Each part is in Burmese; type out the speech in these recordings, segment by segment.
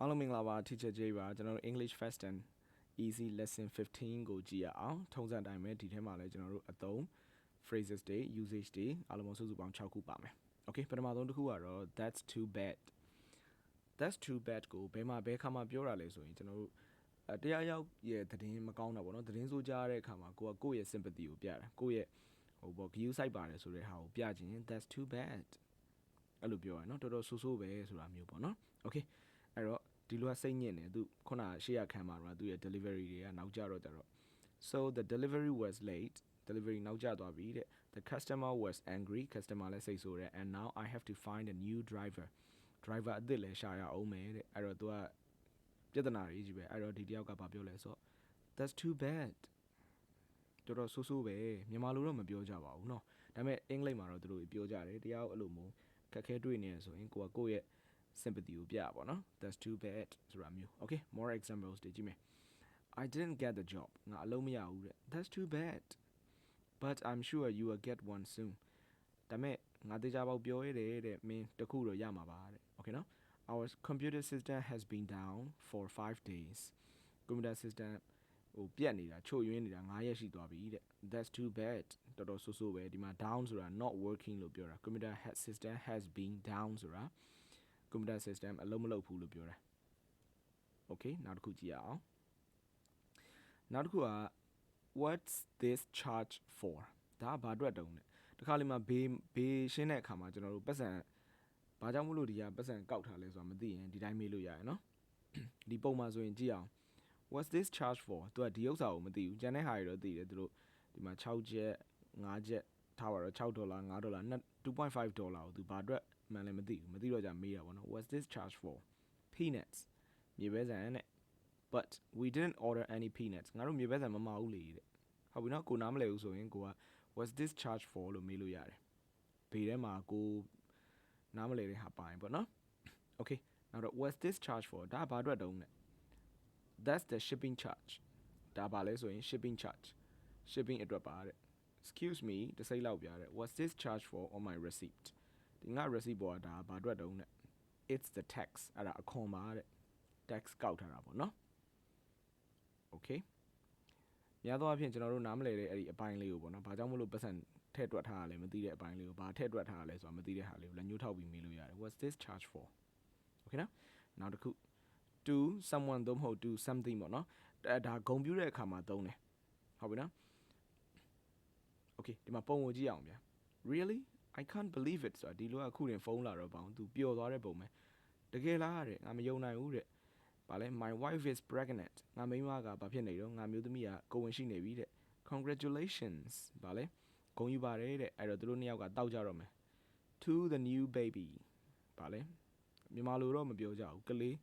အားလုံးမင်္ဂလာပါ teacher J ပါကျွန်တော်တို့ English Fast and Easy lesson 15ကိုကြည့်ရအောင်ထုံးစံတိုင်းပဲဒီထဲမှာလည်းကျွန်တော်တို့အသုံး phrases တွေ usage တွေအားလုံးပေါင်းစုစုပေါင်း6ခုပါမယ် okay ပထမဆုံးတစ်ခုကတော့ that's too bad that's too bad ကိုဘယ်မှာဘယ်ခါမှပြောတာလဲဆိုရင်ကျွန်တော်တို့အတရားရောက်ရဲ့သတင်းမကောင်းတာပေါ့နော်သတင်းဆိုးကြားတဲ့အခါမှာကိုကကိုယ့်ရဲ့ sympathy ကိုပြတာကိုယ့်ရဲ့ဟိုပေါ့ view site ပါတယ်ဆိုတဲ့ဟာကိုပြခြင်း that's too bad အဲ့လိုပြောရနော်တော်တော်ဆိုးဆိုးပဲဆိုတာမျိုးပေါ့နော် okay အဲ့တော့ဒီလိုကစိတ်ညစ်နေသူခုနရှေ့ရခံမှာတော့သူရဲ့ delivery တွေကနောက်ကျတော့ကြတော့ so the delivery was late delivery နောက်ကျသွားပြီတဲ့ the customer was angry customer လည်းစိတ်ဆိုးတယ် and now i have to find a new driver driver အသစ်လည်းရှာရအောင်မယ်တဲ့အဲ့တော့သူကပြဿနာတွေကြီးပဲအဲ့တော့ဒီတယောက်ကဘာပြောလဲဆိုတော့ that's too bad တော်တော်ဆိုးဆိုးပဲမြန်မာလိုတော့မပြောကြပါဘူးเนาะဒါပေမဲ့အင်္ဂလိပ်မှာတော့သူတို့ပြောကြတယ်တရားအဲ့လိုမျိုးခက်ခဲတွေ့နေရဆိုရင်ကိုကကိုယ့်ရဲ့ sympathy ကိုပြပါတော့ that's too bad ဆိုတာမျိုး okay more examples တွေကြည့်မယ် I didn't get the job ငါအလုပ်မရဘူးတဲ့ that's too bad but I'm sure you will get one soon ဒါပေမဲ့ငါတေချာပေါက်ပြောရတယ်တဲ့မင်းတခုတော့ရမှာပါတဲ့ okay နော် our computer system has been down for 5 days computer system ဟိုပြက်နေတာချို့ယွင်းနေတာ9ရက်ရှိသွားပြီတဲ့ that's too bad တော်တော်ဆိုးဆိုးပဲဒီမှာ down ဆိုတာ not working လို့ပြောတာ computer system has been down ဆိုတာ computer system အလုံးမလုံးဘူးလို့ပြောတာ okay နောက်တစ်ခုကြည့်ရအောင်နောက်တစ်ခုက what's this charge for ဒါကဘာအတွက်တုံးလဲတခါလေမှာဘေးဘေးရှင်းတဲ့အခါမှာကျွန်တော်တို့ပတ်စံဘာကြောင့်မလို့ဒီကပတ်စံကောက်ထားလဲဆိုတာမသိရင်ဒီတိုင်းမေးလို့ရရနော်ဒီပုံမှာဆိုရင်ကြည့်အောင် what's this charge for သူကဒီဥစ္စာကိုမသိဘူးကျန်တဲ့ဟာတွေတော့သိတယ်သူတို့ဒီမှာ6ချက်5ချက်ထားပါတော့6ဒေါ်လာ5ဒေါ်လာ 2.5ဒေါ်လာကိုသူဘာအတွက်မှန်လည်းမသိဘူးမသိတော့ကြမေးတာပေါ့နော် what's this charge for peanuts မြေပဲဆန်နဲ့ but we didn't order any peanuts ငါတို့မြေပဲဆန်မမဘူးလေတဲ့ဟုတ်ပြီနော်ကိုနားမလဲဘူးဆိုရင်ကိုက what's this charge for လို့မေးလို့ရတယ်ဘေးထဲမှာကိုနားမလဲတဲ့ဟာပိုင်းပေါ့နော် okay နောက်တော့ what's this charge for ဒါဘာအတွက်တုံးလဲ that's the shipping charge ဒါပါလဲဆိုရင် shipping charge shipping အတွက်ပါတဲ့ excuse me တစိမ့်လောက်ပြတဲ့ what's this charge for on my receipt ဒီငါ receipt ပေါ်တာဘာအတွက်တုံးလဲ it's the tax အဲ့ဒါအခွန်ပါတဲ့ tax ကောက်ထားတာပေါ့နော် okay များသောအားဖြင့်ကျွန်တော်တို့နားမလည်တဲ့အဲ့ဒီအပိုင်းလေးကိုပေါ့နော်ဘာကြောင့်မလို့ပတ်စံထည့်တွက်ထားရလဲမသိတဲ့အပိုင်းလေးကိုဘာထည့်တွက်ထားရလဲဆိုတာမသိတဲ့ဟာလေးကိုလည်းညှို့ထောက်ပြီးမေးလို့ရတယ် what's this charge for okay နော်နောက်တစ်ခု to someone သို့မဟုတ် to something ပေါ့နော်အဲဒါဂုံပြူတဲ့အခါမှာသုံးတယ်ဟုတ်ပြီနော် okay ဒီမှာပုံကိုကြည့်အောင်ဗျာ really i can't believe it ဆိုတာဒီလိုအခုတင်ဖုန်းလာတော့ပေါ့သူပျော်သွားတဲ့ပုံပဲတကယ်လားတဲ့ငါမယုံနိုင်ဘူးတဲ့ဗာလဲ my wife is pregnant ငါမိန်းမကဘာဖြစ်နေတော့ငါမျိုးသမီးကကိုဝင်ရှိနေပြီတဲ့ congratulations ဗာလဲဂုဏ်ယူပါတယ်တဲ့အဲ့တော့သူတို့နှစ်ယောက်ကတောက်ကြတော့မယ် to the new baby ဗာလဲမြန်မာလိုတော့မပြောကြဘူးကလေး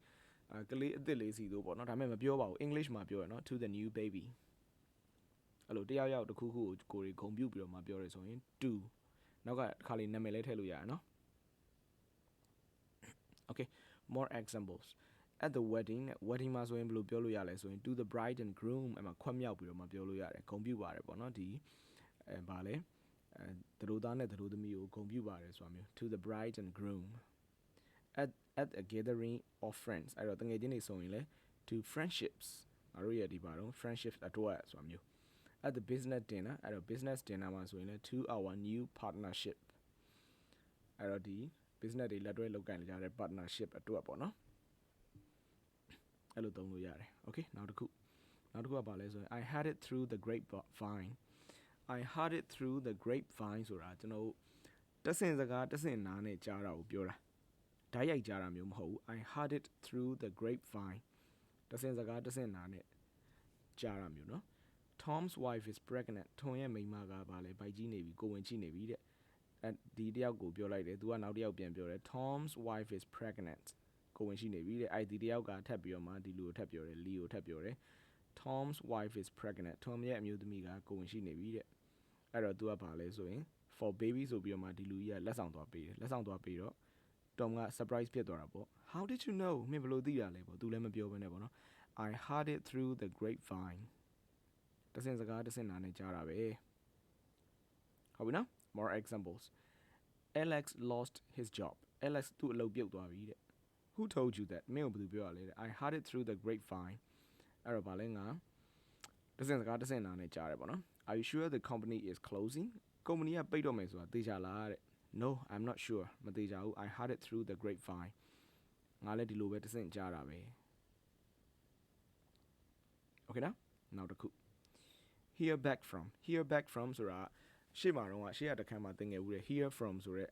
အဲကလေးအစ်စ်လေးစီတို့ပေါ့နော်ဒါပေမဲ့မပြောပါဘူး English မှာပြောရနော် to the new baby အဲ့လိုတယောက်ယောက်တစ်ခုခုကိုကိုရီဂုံပြုတ်ပြီးတော့မှပြောရဲဆိုရင် to နောက်ကတစ်ခါလေးနာမည်လေးထည့်လို့ရတယ်နော် Okay more examples at the wedding wedding မှာဆိုရင်ဘယ်လိုပြောလို့ရလဲဆိုရင် to the bride and groom အဲ့မှာခွက်မြောက်ပြီးတော့မှပြောလို့ရတယ်ဂုံပြုတ်ပါတယ်ပေါ့နော်ဒီအဲဗာလဲအဲသူတို့သားနဲ့သူတို့သမီးကိုဂုံပြုတ်ပါတယ်ဆိုတာမျိုး to the bride and groom at at a gathering of friends အဲ့တော့တငယ်ချင်းတွေဆိုရင်လေ to friendships ငါတို့ရဲ့ဒီပါတော့ friendships အတွက်ဆိုတာမျိုး at the business dinner အဲ့တော့ business dinner မှာဆိုရင်လေ to our new partnership အဲ့တော့ဒီ business တွေလက်တွဲလုပ်ကိုင်ကြတဲ့ partnership အတွက်ပေါ့နော်အဲ့လိုသုံးလို့ရတယ် okay နောက်တစ်ခုနောက်တစ်ခုကဘာလဲဆိုရင် I had it through the grapevine I had it through the grapevine ဆိုတာကျွန်တော်တဆင်စကားတဆင်နားနဲ့ကြားတာကိုပြောတာဓာတ်ရိုက်ကြားတာမျိုးမဟုတ်ဘူး I had it through the grapevine တဆင်စကားတဆင်နားနဲ့ကြားတာမျိုးเนาะ Tom's wife is pregnant ထွန်ရဲ့မိန်းမကဘာလဲဗိုက်ကြီးနေပြီကိုဝင်ချိနေပြီတဲ့အဲဒီတယောက်ကိုပြောလိုက်တယ်သူကနောက်တယောက်ပြန်ပြောတယ် Tom's wife is pregnant ကိုဝင်ရှိနေပြီတဲ့အဲ့ဒီတယောက်ကထပ်ပြီးတော့မှဒီလူကိုထပ်ပြောတယ်လီကိုထပ်ပြောတယ် Tom's wife is pregnant Tom ရဲ့အမျိုးသမီးကကိုဝင်ရှိနေပြီတဲ့အဲ့တော့ तू ကဘာလဲဆိုရင် for baby ဆိုပြီးတော့မှဒီလူကြီးကလက်ဆောင်သွားပေးတယ်လက်ဆောင်သွားပေးတော့ Tom က surprise ဖြစ်သွားတာပေါ့ How did you know မင်းဘယ်လိုသိရလဲပေါ့ तू လည်းမပြောဘဲနဲ့ပေါ့နော် I heard it through the grapevine တစင်စကားတစင်နာနဲ့ကြားတာပဲဟုတ်ပြီနော် more examples Alex lost his job Alex သူ့အလုပ်ပြုတ်သွားပြီတဲ့ who told you that မင်းကိုဘယ်သူပြောရလဲတဲ့ I heard it through the grapevine အဲ့တော့ဗာလဲငါတစ်စင်စကားတစ်စင်နာနဲ့ကြားတယ်ပေါ့နော် Are you sure the company is closing ကုမ္ပဏီကပိတ်တော့မယ်ဆိုတာသိကြလားတဲ့ No I'm not sure မသိကြဘူး I heard it through the grapevine ငါလည်းဒီလိုပဲတစ်စင်ကြားတာပဲ Okay နော်နောက်တစ်ခု hear back from hear back from ဆိုတာရှေ့မှာတော့ရှေ့ရတစ်ခါမှသင်ခဲ့ဦးတယ် hear from ဆိုရက်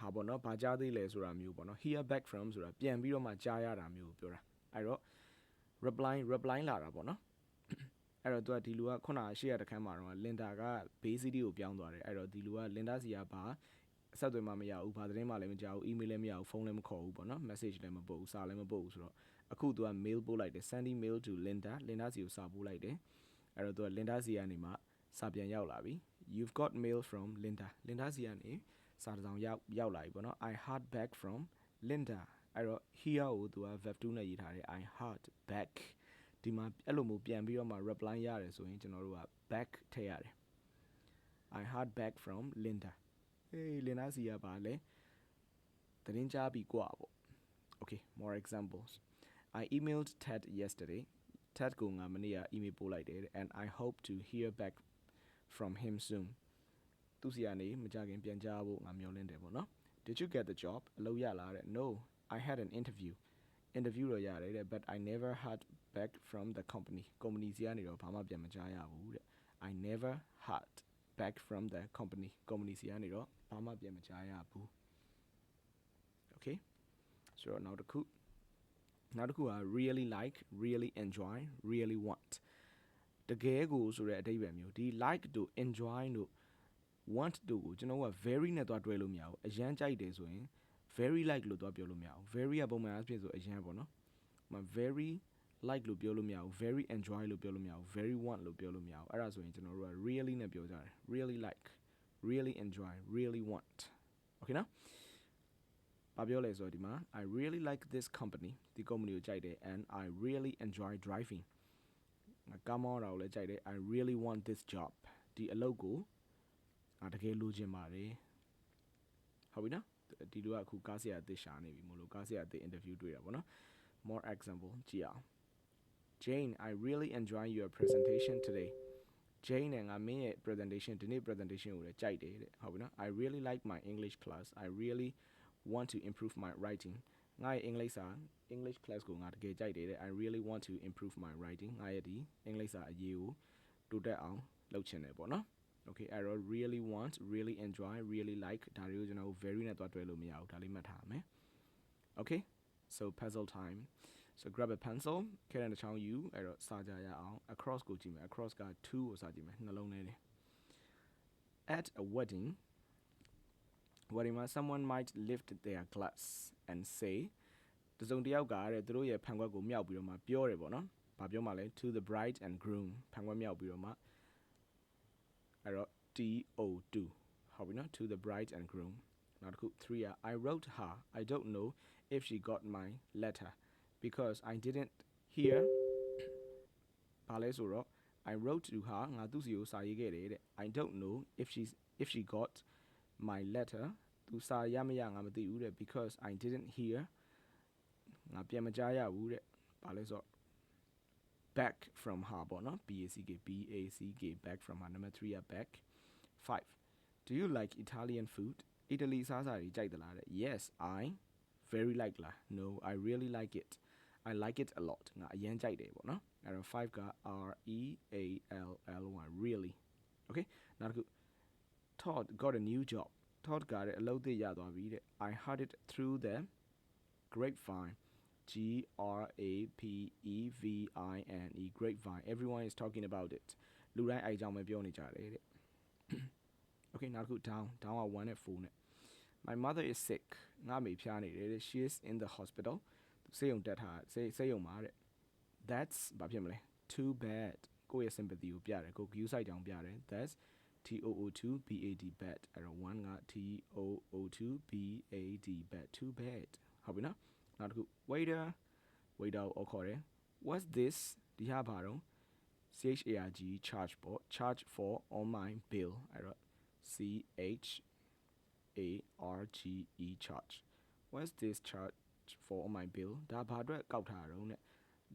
ဟာပေါ့နော်ဘာကြားသေးလဲဆိုတာမျိုးပေါ့နော် hear back from ဆိုတာပြန်ပြီးတော့မှကြားရတာမျိုးကိုပြောတာအဲ့တော့ reply reply လာတာပေါ့နော်အဲ့တော့သူကဒီလူကခုနကရှေ့ရတစ်ခါမှတော့လင်ဒါက base city ကိုပြောင်းသွားတယ်အဲ့တော့ဒီလူကလင်ဒါစီကဘာအဆက်အသွယ်မှမရဘူးဘာသတင်းမှလည်းမကြားဘူး email လည်းမရဘူးဖုန်းလည်းမခေါ်ဘူးပေါ့နော် message လည်းမပို့ဘူးစာလည်းမပို့ဘူးဆိုတော့အခုသူက mail ပို့လိုက်တယ် sending mail to linda linda စီကိုစာပို့လိုက်တယ် အဲ့တော့သူက linda စီကနေမှစာပြန်ရောက်လာပြီ you've got mail from linda linda စီကနေစာတစ်စောင်ရောက်ရောက်လာပြီပေါ့နော် i heard back from linda အဲ့တော့ here ကိုသူက verb 2နဲ့ရေးထားတယ် i heard back ဒီမှာအဲ့လိုမျိုးပြန်ပြီးတော့မှ reply ရတယ်ဆိုရင်ကျွန်တော်တို့က back ထည့်ရတယ် i heard back from linda ဟေး linda စီကပါလဲသတင်းကြားပြီกว่าပေါ့ okay more examples i emailed ted yesterday ted ကိုငါမနေ့က email ပို့လိုက်တယ်တဲ့ and i hope to hear back from him soon သူစီကနေမကြခင်ပြန်ကြားဖို့ငါမျှော်လင့်တယ်ပေါ့နော် did you get the job အလုပ်ရလားတဲ့ no i had an interview interview တော့ရတယ်တဲ့ but i never heard back from the company company စီကနေတော့ဘာမှပြန်မကြားရဘူးတဲ့ i never heard back from the company company စီကနေတော့ဘာမှပြန်မကြားရဘူး okay ဆိုတော့နောက်တစ်ခု နောက်တစ်ခုက really like really enjoy really want တကယ်ကိုဆိုတဲ့အဓိပ္ပာယ်မျိုးဒီ like တို့ enjoy တို့ want တို့ကိုကျွန်တော်က very နဲ့သွားတွဲလို့မရဘူးအရန်ကြိုက်တယ်ဆိုရင် very like လို့သွားပြောလို့မရဘူး very ကပုံမှန်အဖြစ်ဆိုအရန်ပေါ့နော်မ very like လို့ပြောလို့မရဘူး very enjoy လို့ပြောလို့မရဘူး very want လို့ပြောလို့မရဘူးအဲ့ဒါဆိုရင်ကျွန်တော်တို့က really နဲ့ပြောကြတယ် really like really enjoy really want okay နော် ဘာပြောလဲဆိုတော့ဒီမှာ I really like this company ဒီ company ကိုကြိုက်တယ် and I really enjoy driving ငါကားမောင်းတာကိုလည်းကြိုက်တယ် I really want this job ဒီအလုပ်ကိုငါတကယ်လိုချင်ပါတယ်ဟုတ်ပြီနော်ဒီလူကအခုကားဆရာအသစ်ရှာနေပြီမို့လို့ကားဆရာအသစ် interview တွေ့တာပေါ့နော် more example ကြည့်အောင် Jane I really enjoy your presentation today Jane နဲ့ငါမင်းရဲ့ presentation ဒီနေ့ presentation ကိုလည်းကြိုက်တယ်တဲ့ဟုတ်ပြီနော် I really like my English class I really want to improve my writing ငါရဲ့ English စာ English class ကိုငါတကယ်ကြိုက်တယ်တဲ့ I really want to improve my writing ငါရဲ့ဒီ English စာအရေးကိုတိုးတက်အောင်လုပ်ချင်တယ်ပေါ့နော် okay အဲ့တော့ really want really enjoy really like ဒါတွေကိုကျွန်တော်တို့ very နဲ့တွားတွဲလို့မရဘူးဒါလေးမှတ်ထားမယ် okay so puzzle time so grab a pencil ခဲတဲ့တစ်ချောင်းယူအဲ့တော့စာကြရအောင် across ကိုကြည့်မယ် across က2ကိုစာကြည့်မယ်နှလုံးထဲနေ at a wedding wedding မှာ someone might lift their glass and say တစုံတစ်ယောက်ကတဲ့သူတို့ရဲ့ဖန်ခွက်ကိုမြောက်ပြီးတော့မှပြောတယ်ပေါ့နော်။ဘာပြောမှလဲ to the bride and groom ဖန်ခွက်မြောက်ပြီးတော့မှအဲ့တော့ TO2 ဟုတ်ပြီနော် to the bride and groom နောက်တစ်ခု3က I wrote her I don't know if she got my letter because I didn't hear ဘာလဲဆိုတော့ I wrote to her ငါသူ့စီကိုစာရေးခဲ့တယ်တဲ့ I don't know if she's if she got my letter သူစာရမရငါမသိဘူးတဲ့ because I didn't hear ငါပြန်မကြားရဘူးတဲ့ဘာလဲဆိုတော့ back from her ပေါ့နော် BACK BACK back from her number 3က back 5 do you like Italian food အီတလီစားစာတွေကြိုက်သလားတဲ့ yes I very like လား no I really like it I like it a lot ငါအရင်ကြိုက်တယ်ပေါ့နော်အဲ့တော့5က R E A L L Y really okay နောက်တစ်ခု Todd got a new job Todd ကတဲ့အလုပ်သစ်ရသွားပြီတဲ့ I heard it through the grapevine G R A P E V I N E grapevine everyone is talking about it လူတိုင်းအဲအကြောင်းပဲပြောနေကြတယ်တဲ့ Okay နောက်တစ်ခု down down က1နဲ့4နဲ့ My mother is sick ငါမေဖျားနေတယ်တဲ့ She is in the hospital ဆေးရုံတက်ထားဆေးဆေးရုံမှာတဲ့ That's ဘာဖြစ်မလဲ too bad ကိုယ့်ရဲ့ sympathy ကိုပြတယ်ကို view side ကြောင်ပြတယ် That's TOO2 BAD bad အဲ့တော့1က TOO2 BAD bad too bad ဟုတ်ပြီနော်နောက်တစ်ခု waiter waiter ကိုခေါ်တယ် What's this ဒီဟာဘာတော့ CHARG charge ပေါ့ charge for online bill အဲ့တော့ C H A R G E charge what's this charge for on my bill ဒါဘာအတွက်ကောက်ထားတာတုံးတဲ့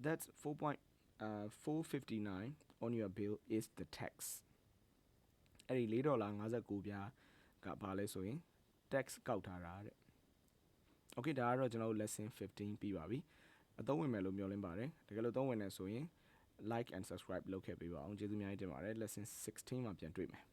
that's 4. uh 459 on your bill is the tax အဲ့ဒီ4ဒေါ်လာ59ပြားကဘာလဲဆိုရင် tax ကောက်ထားတာတဲ့ okay ဒါကတော့ကျွန်တော်တို့ lesson 15ပြီးပါပြီအသုံးဝင်မယ်လို့မျှော်လင့်ပါတယ်တကယ်လို့သုံးဝင်နေဆိုရင် like and subscribe လုပ်ခဲ့ပေးပါအောင်ကျေးဇူးအများကြီးတင်ပါတယ် lesson 16မှာပြန်တွေ့မယ်